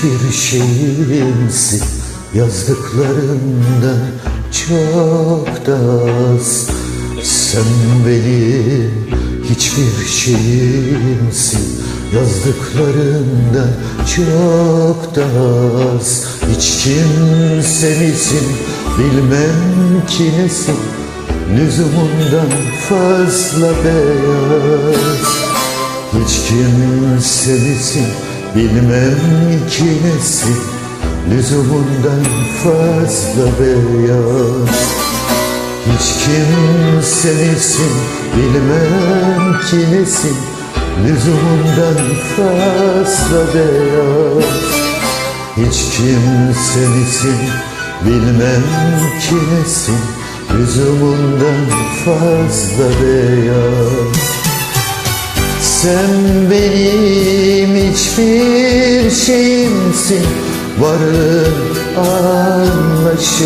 Hiçbir şeyimsin Yazdıklarımdan çok da az. Sen benim hiçbir şeyimsin Yazdıklarımdan çok da az. Hiç kimse misin bilmem ki nesin? Lüzumundan fazla beyaz. Hiç kimse misin bilmem ki nesin Lüzumundan fazla beyaz. Hiç kimse misin bilmem ki nesin Lüzumundan fazla beyaz. Hiç kimse misin bilmem ki nesin Lüzumundan fazla beyaz sen benim hiçbir şeyimsin. Varın anlaşılmaz.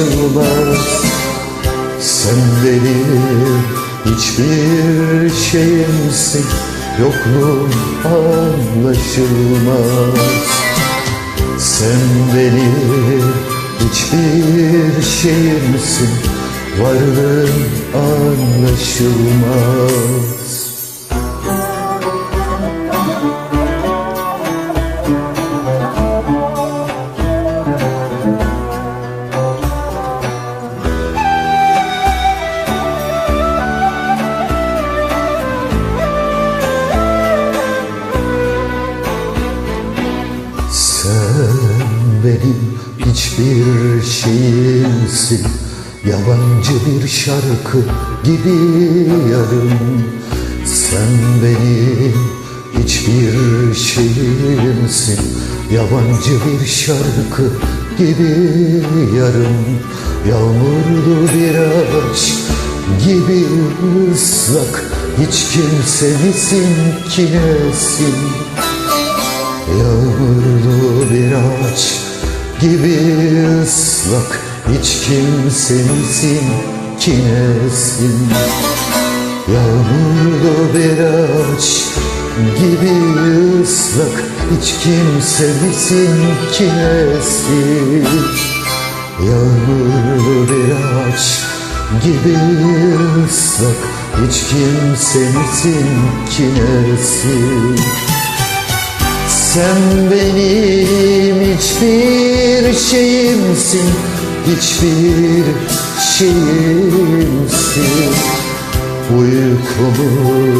Sen benim hiçbir şeyimsin. Yokluğun anlaşılmaz. Sen benim hiçbir şeyimsin. Varlığın anlaşılmaz Sen benim hiçbir şeyimsin. Yabancı bir şarkı gibi yarım. Sen benim hiçbir şeyimsin. Yabancı bir şarkı gibi yarım. Yağmurlu bir ağaç gibi ıslak Hiç kimse misin ki nesin? Yağmurlu bir ağaç gibi ıslak. Hiç kimse misin ki nesin Yağmurlu bir ağaç gibi ıslak. Hiç kimse misin ki nesin Yağmurlu bir ağaç gibi ıslak. Hiç kimse misin ki nesin sen benim hiçbir şeyimsin, hiçbir şeyimsin. Uykumun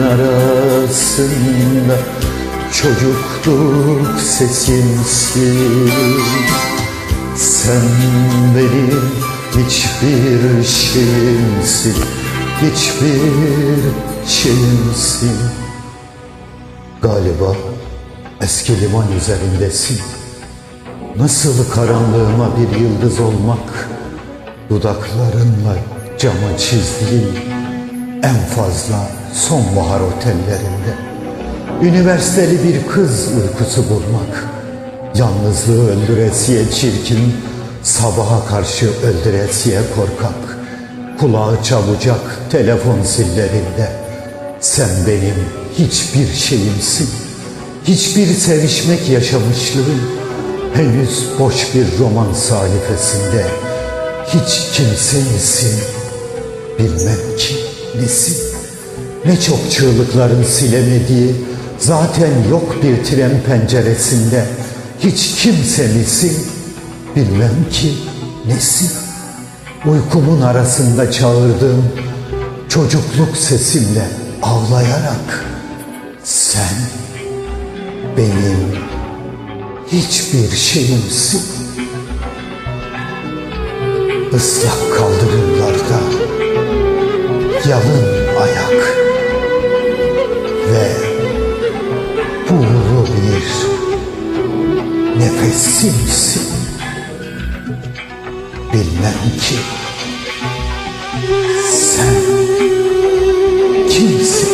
arasında çocukluk sesimsin. Sen benim hiçbir şeyimsin, hiçbir şeyimsin. Galiba eski liman üzerindesin. Nasıl karanlığıma bir yıldız olmak, dudaklarınla cama çizdiğin en fazla sonbahar otellerinde. Üniversiteli bir kız uykusu bulmak, yalnızlığı öldüresiye çirkin, sabaha karşı öldüresiye korkak, kulağı çabucak telefon zillerinde. Sen benim hiçbir şeyimsin. Hiçbir sevişmek yaşamışlığım henüz boş bir roman sayfasında. Hiç kimse misin? Bilmem ki nesin? Ne çok çığlıkların silemediği, zaten yok bir tren penceresinde. Hiç kimse misin? Bilmem ki nesin? Uykumun arasında çağırdığım çocukluk sesimle ağlayarak sen benim hiçbir şeyimsin. Islak kaldırımlarda yalın ayak ve buğulu bir nefesimsin. Bilmem ki sen kimsin?